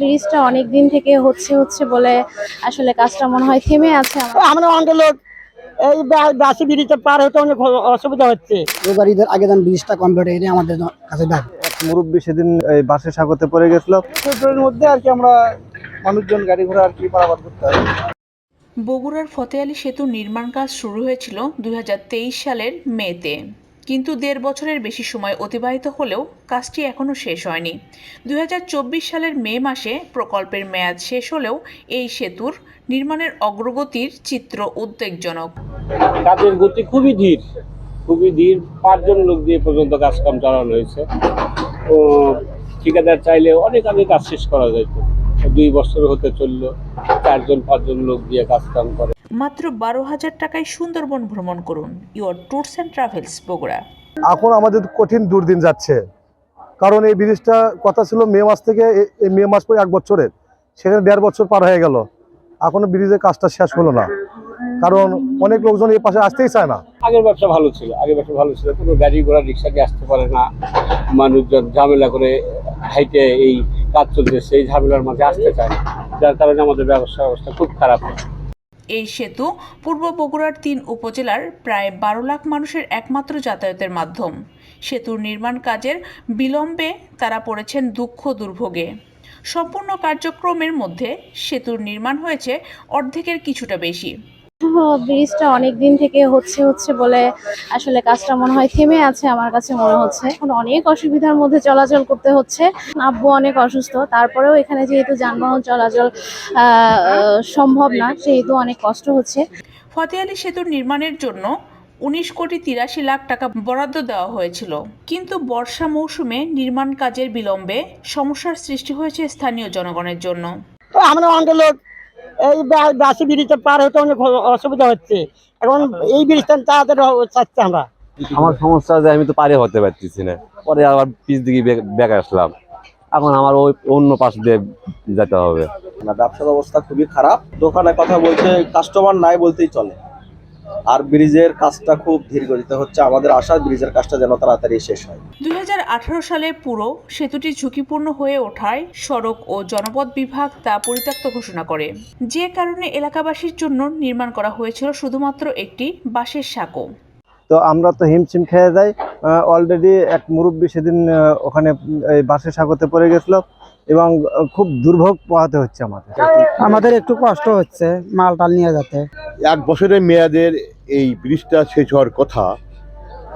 ব্রিজটা অনেক দিন থেকে হচ্ছে হচ্ছে বলে আসলে কাজটা মনে হয় থেমে আছে আমার। অনেক লোক। এই বাসি ব্রিজটা পার হতে অনেক অসুবিধা হচ্ছে। রোজার ঈদের আগে যেন ব্রিজটা কমপ্লিট হয়ে আমাদের কাছে দাবি মুরব্বী সেদিন এই বাসে সাগরতে পড়ে গেছিল। ফেব্রুয়ারির মধ্যে আর কি আমরা মানুষজন গাড়ি ঘোড়া আর কি পারাপার করতে হয় বগুড়ার ফতেয়ালি সেতু নির্মাণ কাজ শুরু হয়েছিল দুই হাজার তেইশ সালের মেতে। কিন্তু দেড় বছরের বেশি সময় অতিবাহিত হলেও কাজটি এখনও শেষ হয়নি। দু হাজার চব্বিশ সালের মে মাসে প্রকল্পের মেয়াদ শেষ হলেও এই সেতুর নির্মাণের অগ্রগতির চিত্র উদ্বেগজনক। কাজের গতি খুবই ধীর খুবই ধীর। পাঁচজন লোক দিয়ে পর্যন্ত কাজ কাম চালানো হয়েছে। ও ঠিকাদার চাইলে অনেক আগে কাজ শেষ করা যেত। দুই বছর হতে চলল, চারজন, পাঁচজন লোক দিয়ে কাজ কাম করে। মাত্র বারো হাজার টাকায় সুন্দরবন ভ্রমণ করুন। Your tours and travels Bogura. এখন আমাদের কঠিন দুর্দিন যাচ্ছে। কারণ এই ব্রিজটা কথা ছিল মে মাস থেকে এই মে মাস পরে এক বছরের। সেখানে দেড় বছর পার হয়ে গেল। এখনও ব্রিজের কাজটা শেষ হলো না। কারণ অনেক লোকজন এই পাশে আসতেই চায় না। আগের ব্যবসা ভালো ছিল আগের ব্যবসা ভালো ছিল। কোনো গাড়ি ঘোড়া রিক্সা দিয়ে আসতে পারে না। মানুষজন ঝামেলা করে হাইটে এই কাজ চলছে সেই ঝামেলার মাঝে আসতে চায় না। যার কারণে আমাদের ব্যবসা অবস্থা খুব খারাপ। এই সেতু পূর্ব বগুড়ার তিন উপজেলার প্রায় বারো লাখ মানুষের একমাত্র যাতায়াতের মাধ্যম। সেতুর নির্মাণ কাজের বিলম্বে তারা পড়েছেন দুঃখ দুর্ভোগে। সম্পূর্ণ কার্যক্রমের মধ্যে সেতুর নির্মাণ হয়েছে অর্ধেকের কিছুটা বেশি। ব্রিজটা অনেক দিন থেকে হচ্ছে হচ্ছে বলে আসলে কাজটা মনে হয় থেমে আছে আমার কাছে মনে হচ্ছে। এখন অনেক অসুবিধার মধ্যে চলাচল করতে হচ্ছে। আব্বু অনেক অসুস্থ তারপরেও এখানে যেহেতু যানবাহন চলাচল আহ, আহ, সম্ভব না সেহেতু অনেক কষ্ট হচ্ছে। ফতেয়ালি সেতুর নির্মাণের জন্য উনিশ কোটি তিরাশি লাখ টাকা বরাদ্দ দেওয়া হয়েছিল। কিন্তু বর্ষা মৌসুমে নির্মাণ কাজের বিলম্বে সমস্যার সৃষ্টি হয়েছে স্থানীয় জনগণের জন্য। আমরা অনেক লোক এই বাসি ব্রিজটা পার হতে অনেক অসুবিধা হচ্ছে। এখন এই ব্রিজটা তাড়াতাড়ি চাচ্ছি আমরা। আমার সমস্যা যে আমি তো পারে হতে পারতেছি না। পরে আবার পিছ দিকে বেঁকে আসলাম। এখন আমার ওই অন্য পাশ দিয়ে যেতে হবে। না ব্যবসার অবস্থা খুবই খারাপ। দোকানে কথা বলতে কাস্টমার নাই বলতেই চলে। আর ব্রিজের কাজটা খুব ধীর গতিতে হচ্ছে। আমাদের আশা ব্রিজের কাজটা যেন তাড়াতাড়ি শেষ হয়। দুই হাজার আঠারো সালে পুরো সেতুটি ঝুঁকিপূর্ণ হয়ে ওঠায় সড়ক ও জনপথ বিভাগ তা পরিত্যক্ত ঘোষণা করে। যে কারণে এলাকাবাসীর জন্য নির্মাণ করা হয়েছিল শুধুমাত্র একটি বাঁশের সাঁকো। তো আমরা তো হিমশিম খেয়ে যাই অলরেডি এক মুরব্বী সেদিন ওখানে এই বাসে সাগরতে পড়ে গেছিল এবং খুব দুর্ভোগ পোহাতে হচ্ছে আমাদের। আমাদের একটু কষ্ট হচ্ছে মাল টাল নিয়ে যেতে। এক বছরের মেয়াদের এই ব্রিজটা শেষ হওয়ার কথা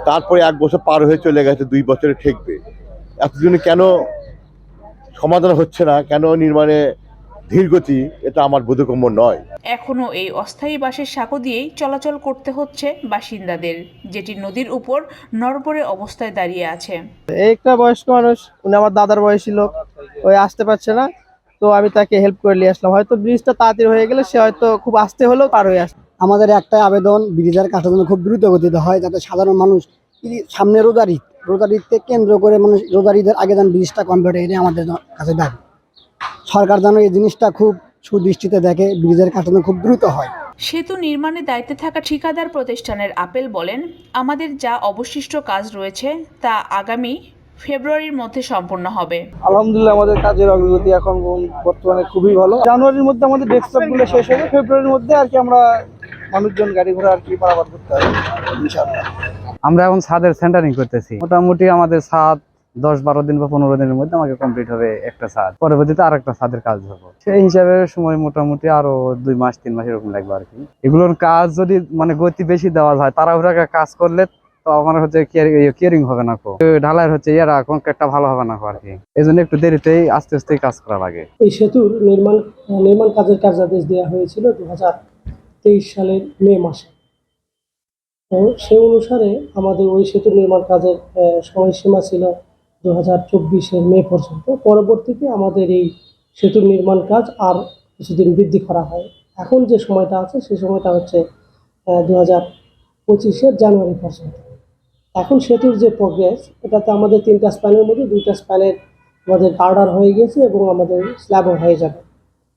তারপরে এক বছর পার হয়ে চলে গেছে দুই বছরে ঠেকবে। এতদিনে কেন সমাধান হচ্ছে না? কেন নির্মাণে ধীরগতি এটা আমার বোধগম্য নয়। এখনও এই অস্থায়ী বাসের সাঁকো দিয়েই চলাচল করতে হচ্ছে বাসিন্দাদের যেটি নদীর উপর নড়বড়ে অবস্থায় দাঁড়িয়ে আছে। একটা বয়স্ক মানুষ উনি আমার দাদার বয়সী লোক ওই আসতে পারছে না তো আমি তাকে হেল্প করে নিয়ে আসলাম। হয়তো ব্রিজটা তাড়াতাড়ি হয়ে গেলে সে হয়তো খুব আসতে হলেও পার হয়ে আসবে। আমাদের একটাই আবেদন ব্রিজের কাজটা যেন খুব দ্রুত গতিতে হয় যাতে সাধারণ মানুষ সামনে রোজার ঈদ রোজার ঈদকে কেন্দ্র করে মানুষ রোজার ঈদের আগে যেন ব্রিজটা কমপ্লিট হয়ে আমাদের কাছে দাবি। সরকার যেন এই জিনিসটা খুব সুদৃষ্টিতে দেখে ব্রিজের কাজটা যেন খুব দ্রুত হয়। সেতু নির্মাণে দায়িত্বে থাকা ঠিকাদার প্রতিষ্ঠানের আপেল বলেন আমাদের যা অবশিষ্ট কাজ রয়েছে তা আগামী ফেব্রুয়ারির মধ্যে সম্পন্ন হবে। আলহামদুলিল্লাহ আমাদের কাজের অগ্রগতি এখন বর্তমানে খুবই ভালো। জানুয়ারির মধ্যে আমাদের ডেস্কটপগুলো শেষ হবে ফেব্রুয়ারির মধ্যে আর কি আমরা মানুষজন গাড়ি ঘোড়া আর কি পারাপার করতে হবে ইনশাআল্লাহ। আমরা এখন ছাদের সেন্টারিং করতেছি। মোটামুটি আমাদের ছাদ দশ বারো দিন বা পনেরো দিনের মধ্যে আমাকে কমপ্লিট হবে একটা ছাদ পরবর্তীতে আর একটা ছাদের কাজ হবে। সেই হিসাবে সময় মোটামুটি আরও দুই মাস, তিন মাস এরকম লাগবে আর কি এগুলোর কাজ যদি মানে গতি বেশি দেওয়া যায় তাড়াহুড়া করে কাজ করলে তো আমার হচ্ছে কেয়ারিং হবে না কো। ঢালাইয়ের হচ্ছে ইয়ারা কংক্রিটটা ভালো হবে না আর কি এই জন্য একটু দেরিতেই আস্তে আস্তেই কাজ করা লাগে। এই সেতুর নির্মাণ নির্মাণ কাজের কার্যাদেশ দেওয়া হয়েছিল দু হাজার তেইশ সালের মে মাসে। তো সেই অনুসারে আমাদের ওই সেতু নির্মাণ কাজের সময়সীমা ছিল দু হাজার চব্বিশের মে পর্যন্ত। পরবর্তীতে আমাদের এই সেতুর নির্মাণ কাজ আর কিছুদিন বৃদ্ধি করা হয়। এখন যে সময়টা আছে সেই সময়টা হচ্ছে দু হাজার পঁচিশের জানুয়ারি পর্যন্ত। এখন সেতুর যে প্রোগ্রেস এটাতে আমাদের তিনটা স্প্যানের মধ্যে দুইটা স্প্যানের আমাদের গার্ডার হয়ে গেছে এবং আমাদের স্ল্যাবও হয়ে যাবে।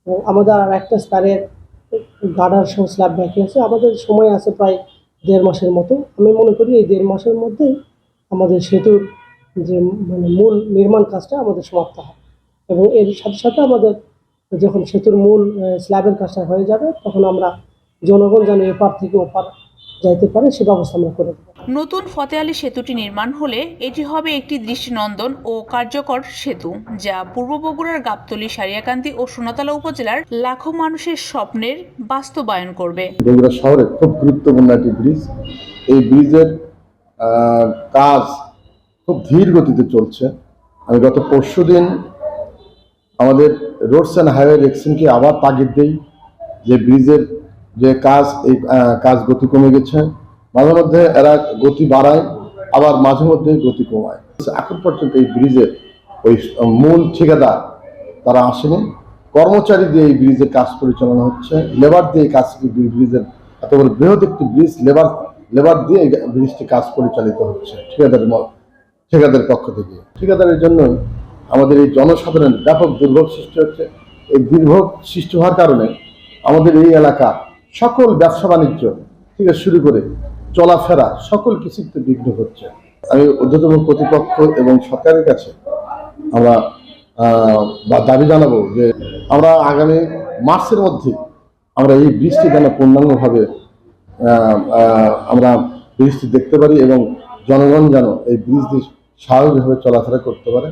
এবং আমাদের আর একটা স্প্যানের গার্ডার সহ স্ল্যাব বাকি আছে। আমাদের সময় আছে প্রায় দেড় মাসের মতো। আমি মনে করি এই দেড় মাসের মধ্যেই আমাদের সেতুর যে মানে মূল নির্মাণ কাজটা আমাদের সমাপ্ত হয়। এবং এর সাথে সাথে আমাদের যখন সেতুর মূল স্ল্যাবের কাজটা হয়ে যাবে তখন আমরা জনগণ যেন এপার থেকে ওপার যাইতে পারে সে ব্যবস্থা আমরা করে দেবো। নতুন ফতে আলী সেতুটি নির্মাণ হলে এটি হবে একটি দৃষ্টিনন্দন ও কার্যকর সেতু যা পূর্ব বগুড়ার গাবতলী সারিয়াকান্দি ও সোনাতলা উপজেলার লাখো মানুষের স্বপ্নের বাস্তবায়ন করবে। বগুড়া শহরে খুব গুরুত্বপূর্ণ একটি ব্রিজ এই ব্রিজের আহ, কাজ খুব ধীর গতিতে চলছে। আমি গত পরশু দিন আমাদের রোডস অ্যান্ড হাইওয়ে রেকশনকে আবার তাগিদ দেই, যে ব্রিজের যে কাজ, এই কাজ গতি কমে গেছে। মাঝে মধ্যে এরা গতি বাড়ায়, আবার মাঝে মধ্যে গতি কমায়। এখন পর্যন্ত এই ব্রিজের ওই মূল ঠিকাদার তারা আসেনি। কর্মচারী দিয়ে এই ব্রিজের কাজ পরিচালনা হচ্ছে। লেবার দিয়ে কাজ ব্রিজের এত বড় বৃহৎ একটি ব্রিজ, লেবার লেবার দিয়ে এই ব্রিজটি কাজ পরিচালিত হচ্ছে। ঠিকাদারের ম- ঠিকাদারের পক্ষ থেকে। ঠিকাদারের জন্য আমাদের এই জনসাধারণ ব্যাপক দুর্ভোগ সৃষ্টি হচ্ছে। এই দুর্ভোগ সৃষ্টি হওয়ার কারণে আমাদের এই এলাকা সকল ব্যবসা বাণিজ্য থেকে শুরু করে চলাফেরা সকল কিছুতে বিঘ্ন হচ্ছে। আমি ঊর্ধ্বতম কর্তৃপক্ষ এবং সরকারের কাছে আমরা বা দাবি জানাব যে আমরা আগামী মার্চের মধ্যে আমরা এই বৃষ্টি যেন পূর্ণাঙ্গভাবে আমরা বৃষ্টি দেখতে পারি এবং জনগণ যেন এই ব্রিজ দিয়ে স্বাভাবিকভাবে চলাফেরা করতে পারে।